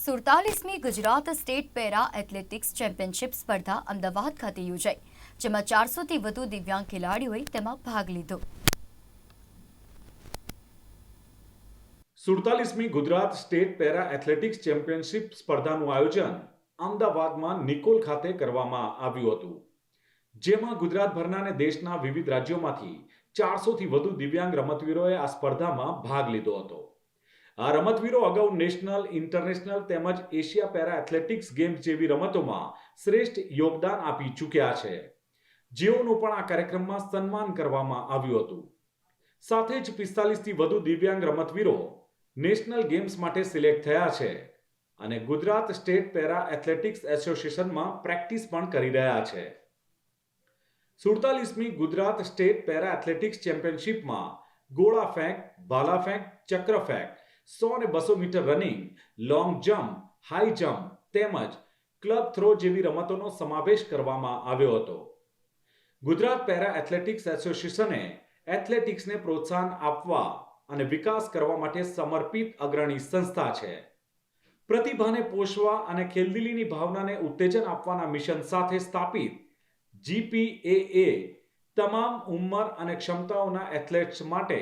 સુડતાલીસમી Gujarat state para athletics championship સ્પર્ધા અમદાવાદ ખાતે યોજાઈ, જેમાં ચારસોથી વધુ દિવ્યાંગ ખેલાડીઓએ તેમાં ભાગ લીધો. સુડતાલીસમી Gujarat state para athletics championship સ્પર્ધાનું આયોજન અમદાવાદમાં નિકોલ ખાતે કરવામાં આવ્યું હતું, જેમાં ગુજરાતભરના અને દેશના વિવિધ રાજ્યોમાંથી ચારસોથી વધુ દિવ્યાંગ રમતવીરોએ આ સ્પર્ધામાં ભાગ લીધો હતો. આ રમતવીરો અગાઉ નેશનલ, ઇન્ટરનેશનલ તેમજ એશિયા પેરા એથ્લેટિક્સ ગેમ્સ જેવી રમતોમાં શ્રેષ્ઠ યોગદાન આપી ચૂક્યા છે. જેઓનું પણ આ કાર્યક્રમમાં સન્માન કરવામાં આવ્યું હતું. સાથે જ પિસ્તાલીસથી વધુ દિવ્યાંગ રમતવીરો નેશનલ ગેમ્સ માટે સિલેક્ટ થયા છે અને ગુજરાત સ્ટેટ પેરા એથ્લેટિક્સ એસોસિએશનમાં પ્રેક્ટિસ પણ કરી રહ્યા છે. સુડતાલીસમી ગુજરાત સ્ટેટ પેરા એથ્લેટિક્સ ચેમ્પિયનશિપમાં ગોળા ફેંક ભાલા ફેંક ચક્ર ફેંક સો અને બસો metre running long jump high jump તેમજ ક્લબ થ્રો જેવી રમતોનો સમાવેશ કરવામાં આવ્યો હતો. ગુજરાત પેરા એથ્લેટિક્સ એસોસિએશને એથ્લેટિક્સને પ્રોત્સાહન આપવા અને વિકાસ કરવા માટે સમર્પિત અગ્રણી સંસ્થા છે. પ્રતિભાને પોષવા અને ખેલદિલીની ભાવનાને ઉત્તેજન આપવાના મિશન સાથે સ્થાપિત જીપીએએ તમામ ઉંમર અને ક્ષમતાઓના એથ્લેટ્સ માટે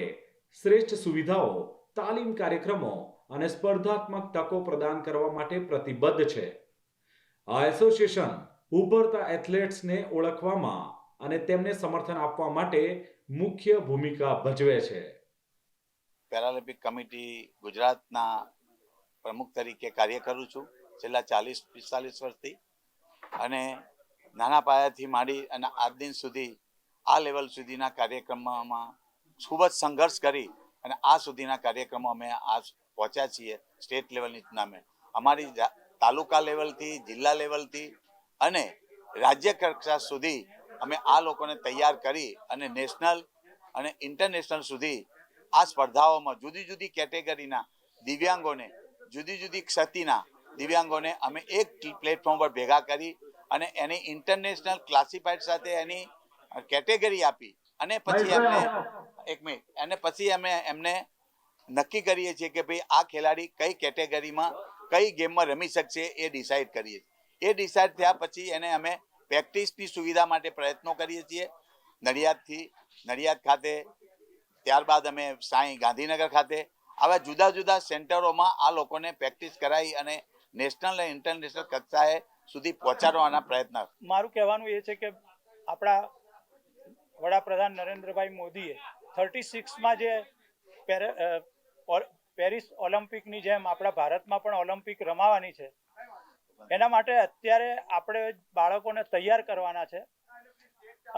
શ્રેષ્ઠ સુવિધાઓ તાલીમ કાર્યક્રમો અને સ્પર્ધાત્મક તકો પ્રદાન કરવા માટે પ્રતિબદ્ધ છે. આ એસોસિએશન ઉભરતા એથ્લેટ્સને ઓળખવામાં અને તેમને સમર્થન આપવા માટે મુખ્ય ભૂમિકા ભજવે છે. પેરાલિમ્પિક કમિટી ગુજરાતના પ્રમુખ તરીકે કાર્ય કરું છું. છેલ્લા ચાલીસ, પિસ્તાલીસ વર્ષથી. અને નાના પાયાથી માંડી અને આજ દિન સુધી આ લેવલ સુધીના કાર્યક્રમોમાં ખૂબ જ સંઘર્ષ કરી અને આ સુધીના કાર્યક્રમો અમે આજ પહોંચ્યા છીએ સ્ટેટ લેવલની ટુર્નામેન્ટ અમારી તાલુકા લેવલથી જિલ્લા લેવલથી અને રાજ્ય કક્ષા સુધી અમે આ લોકોને તૈયાર કરી અને નેશનલ અને ઇન્ટરનેશનલ સુધી આ સ્પર્ધાઓમાં જુદી જુદી કેટેગરીના દિવ્યાંગોને જુદી જુદી ક્ષતિના દિવ્યાંગોને અમે એક પ્લેટફોર્મ પર ભેગા કરી અને એની ઇન્ટરનેશનલ ક્લાસિફાઈડ સાથે એની કેટેગરી આપી અને પછી એમને એક મિનિટ. અને પછી અમે એમને નક્કી કરીએ છીએ કે ભાઈ આ ખેલાડી કઈ કેટેગરીમાં કઈ ગેમમાં રમી શકશે એ ડિસાઇડ કરીએ એ ડિસાઇડ થયા પછી એને અમે પ્રેક્ટિસની સુવિધા માટે પ્રયત્નો કરીએ છીએ. નડિયાદથી, નડિયાદ ખાતે, ત્યારબાદ અમે સાંઈ ગાંધીનગર ખાતે. આવા જુદા જુદા સેન્ટરોમાં આ લોકોને પ્રેક્ટિસ કરાવી અને નેશનલ અને ઇન્ટરનેશનલ કક્ષાએ સુધી પહોંચાડવાના પ્રયત્ન. મારું કહેવાનું એ છે કે આપણા વડાપ્રધાન નરેન્દ્રભાઈ મોદીએ થર્ટી સિક્સમાં જે પેરિસ ઓલિમ્પિકની જેમ આપણા ભારતમાં પણ ઓલિમ્પિક રમાવાની છે. એના માટે અત્યારે આપણે બાળકોને તૈયાર કરવાના છે.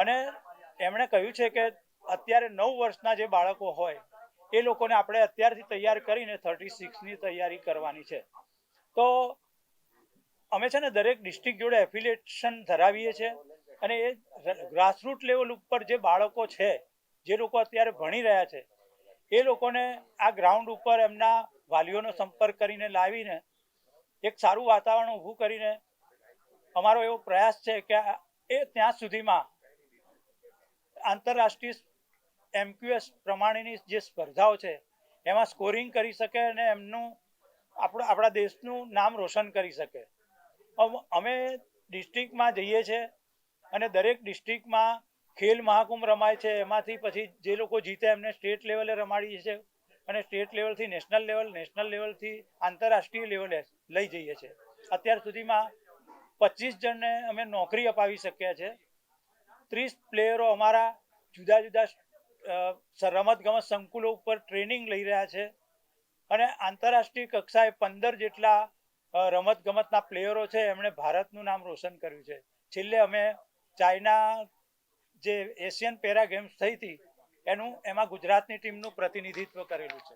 અને એમણે કહ્યું છે કે અત્યારે નવ વર્ષના જે બાળકો હોય, એ લોકોને આપણે અત્યારથી તૈયાર કરીને થર્ટી સિક્સની તૈયારી કરવાની છે. તો અમે છે ને દરેક ડિસ્ટ્રિક્ટ જોડે એફિલિએશન ધરાવીએ છીએ અને એ ગ્રાસરૂટ લેવલ ઉપર જે બાળકો છે જે લોકો અત્યારે ભણી રહ્યા છે, એ લોકોને આ ગ્રાઉન્ડ ઉપર એમના વાલીઓનો સંપર્ક કરીને લાવીને એક સારું વાતાવરણ ઊભું કરીને અમારો એવો પ્રયાસ છે કે એ ત્યાં સુધીમાં આંતરરાષ્ટ્રીય એમક્યુએસ પ્રમાણેની જે સ્પર્ધાઓ છે, એમાં સ્કોરિંગ કરી શકે અને એમનું આપણું, આપણા દેશનું નામ રોશન કરી શકે. અમે ડિસ્ટ્રિક્ટમાં જઈએ છીએ અને દરેક ડિસ્ટ્રિક્ટમાં ખેલ મહાકુંભ રમાય છે, એમાંથી પછી જે લોકો જીતે એમને સ્ટેટ લેવલે રમાડીએ છીએ અને સ્ટેટ લેવલથી નેશનલ લેવલ, નેશનલ લેવલથી આંતરરાષ્ટ્રીય લેવલે લઈ જઈએ છીએ અત્યાર સુધીમાં પચીસ જણને અમે નોકરી અપાવી શક્યા છે. ત્રીસ પ્લેયરો અમારા જુદા જુદા રમત ગમત સંકુલો ઉપર ટ્રેનિંગ લઈ રહ્યા છે અને આંતરરાષ્ટ્રીય કક્ષાએ પંદર જેટલા રમત ગમતના પ્લેયરો છે, એમણે ભારતનું નામ રોશન કર્યું છે. છેલ્લે અમે ચાઇના જે એશિયન પેરા ગેમ્સ થઈ હતી એનું એમાં ગુજરાતની ટીમનું પ્રતિનિધિત્વ કરેલું છે.